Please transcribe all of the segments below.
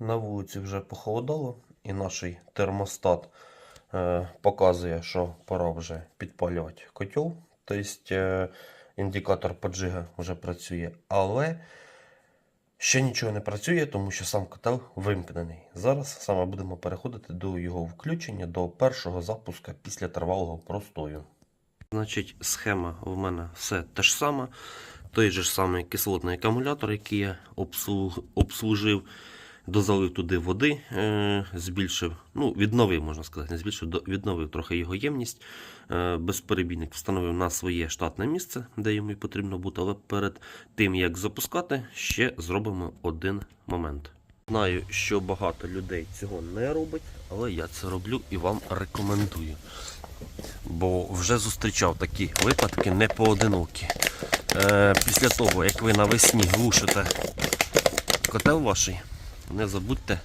На вулиці вже похолодало, і наш термостат е, показує, що пора вже підпалювати котел. Тобто е, індикатор поджига вже працює, але ще нічого не працює, тому що сам котел вимкнений. Зараз саме будемо переходити до його включення, до першого запуска після тривалого простою. Значить, схема в мене все те ж саме. Той же ж самий кислотний акумулятор, який я обслужив, дозалив туди води, е... збільшив, ну, відновив, можна сказати, не збільшив, до- відновив трохи його ємність. Е... Безперебійник встановив на своє штатне місце, де йому потрібно бути, але перед тим, як запускати, ще зробимо один момент. Знаю, що багато людей цього не робить, але я це роблю і вам рекомендую. Бо вже зустрічав такі випадки не поодинокі. Е, після того, як ви навесні глушите котел ваш, не забудьте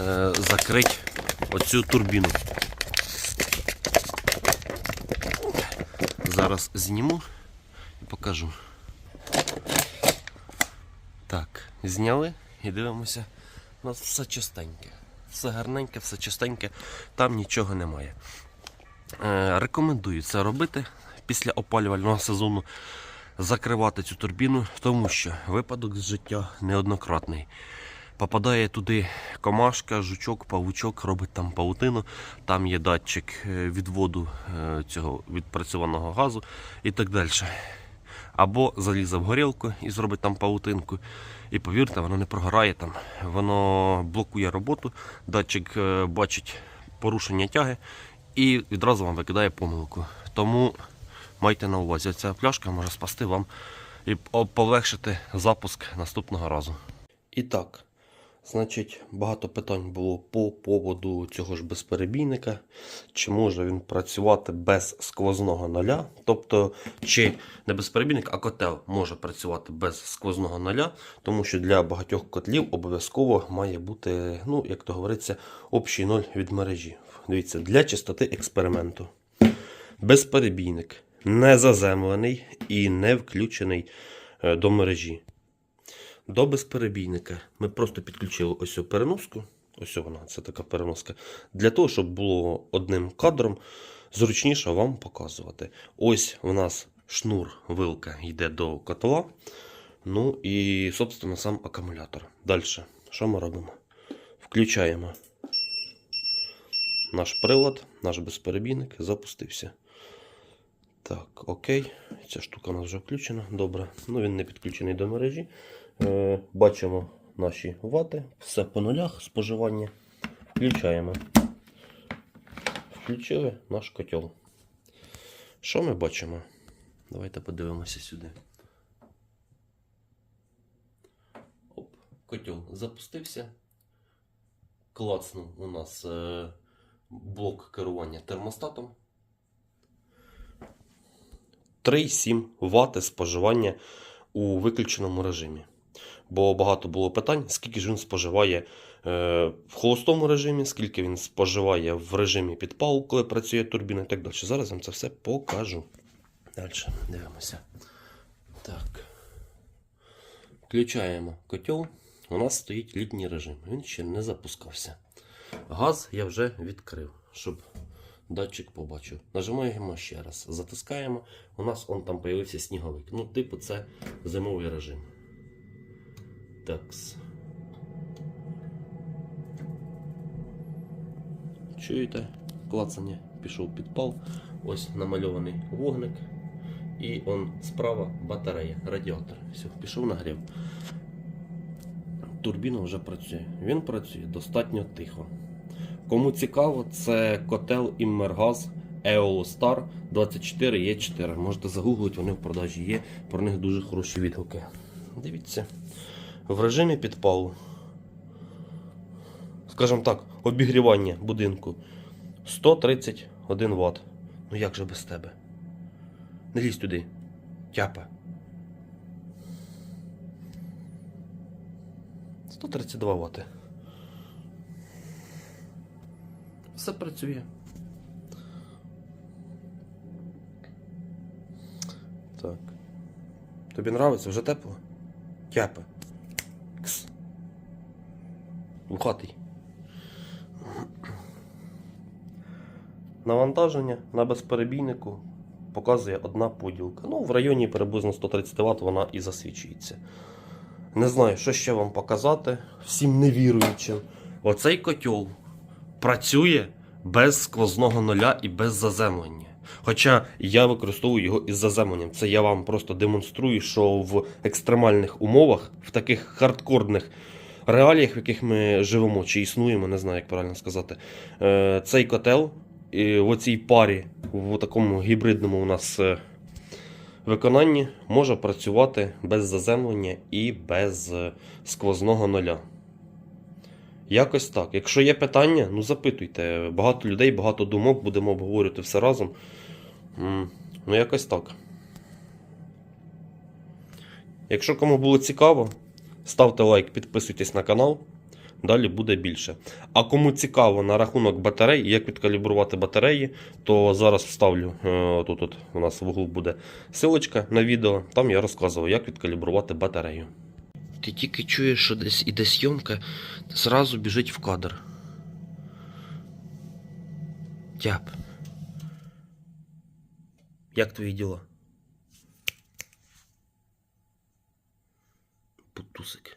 е, закрити оцю турбіну. Зараз зніму і покажу. Так, зняли і дивимося. У нас все чистеньке. Все гарненьке, все чистеньке, там нічого немає. Е, Рекомендую це робити після опалювального сезону. Закривати цю турбіну, тому що випадок з життя неоднократний. Попадає туди комашка, жучок, павучок, робить там павутину, там є датчик е, відводу е, цього відпрацьованого газу і так далі. Або залізе в горілку і зробить там павутинку. І повірте, воно не прогорає там. Воно блокує роботу, датчик е, бачить порушення тяги і відразу вам викидає помилку. Тому майте на увазі, ця пляшка може спасти вам і по- полегшити запуск наступного разу. І так, значить, багато питань було по поводу цього ж безперебійника. Чи може він працювати без сквозного ноля? Тобто, чи не безперебійник, а котел може працювати без сквозного ноля, тому що для багатьох котлів обов'язково має бути, ну, як то говориться, общий ноль від мережі. Дивіться, для чистоти експерименту. Безперебійник не заземлений і не включений е, до мережі. До безперебійника ми просто підключили ось цю переноску. Ось вона, це така переноска. Для того, щоб було одним кадром зручніше вам показувати. Ось у нас шнур, вилка йде до котла. Ну і, собственно, сам акумулятор. Далі, що ми робимо? Включаємо наш прилад, наш безперебійник запустився. Так, окей. Ця штука у нас вже включена. Добре. Ну він не підключений до мережі. Е, бачимо наші вати. Все по нулях споживання. Включаємо. Включили наш котел. Що ми бачимо? Давайте подивимося сюди. Оп, котел запустився. Клацнув у нас е, блок керування термостатом. 3,7 Вт споживання у виключеному режимі. Бо багато було питань, скільки ж він споживає е, в холостому режимі, скільки він споживає в режимі підпалу, коли працює турбіна і так далі. Зараз вам це все покажу. Далі дивимося. Так. Включаємо котел. У нас стоїть літній режим. Він ще не запускався. Газ я вже відкрив, щоб датчик побачив. Нажимаємо ще раз. Затискаємо. У нас он там появився сніговик. Ну, типу, це зимовий режим. Такс. Чуєте? Клацання пішов підпал. Ось намальований вогник. І он справа батарея, радіатор. Все, пішов нагрів. Турбіна вже працює. Він працює достатньо тихо. Кому цікаво, це котел Іммергаз Eolostar 24E4. Можете загуглити, вони в продажі є. Про них дуже хороші відгуки. Дивіться. В режимі підпалу. Скажімо так, обігрівання будинку 131 Вт. Ну як же без тебе? Не лізь туди. Тяпа. 132 Вт. Все працює. Так. Тобі нравиться? Вже тепло? Тяпа. Кс. Вухатий. Навантаження на безперебійнику показує одна поділка. Ну, в районі приблизно 130 Вт вона і засвічується. Не знаю, що ще вам показати всім невіруючим. Оцей котел працює без сквозного нуля і без заземлення. Хоча я використовую його із заземленням. Це я вам просто демонструю, що в екстремальних умовах, в таких хардкорних реаліях, в яких ми живемо чи існуємо, не знаю, як правильно сказати, е, цей котел і в оцій парі, в такому гібридному у нас е, виконанні, може працювати без заземлення і без е, сквозного нуля. Якось так. Якщо є питання, ну запитуйте. Багато людей, багато думок, будемо обговорювати все разом. Ну, якось так. Якщо кому було цікаво, ставте лайк, підписуйтесь на канал. Далі буде більше. А кому цікаво на рахунок батарей, як відкалібрувати батареї, то зараз вставлю е, тут, тут у нас в углу буде силочка на відео. Там я розказував, як відкалібрувати батарею. Ти тільки чуєш, що десь іде зйомка, зразу біжить в кадр. Тяп. Як твої діла? Tusek.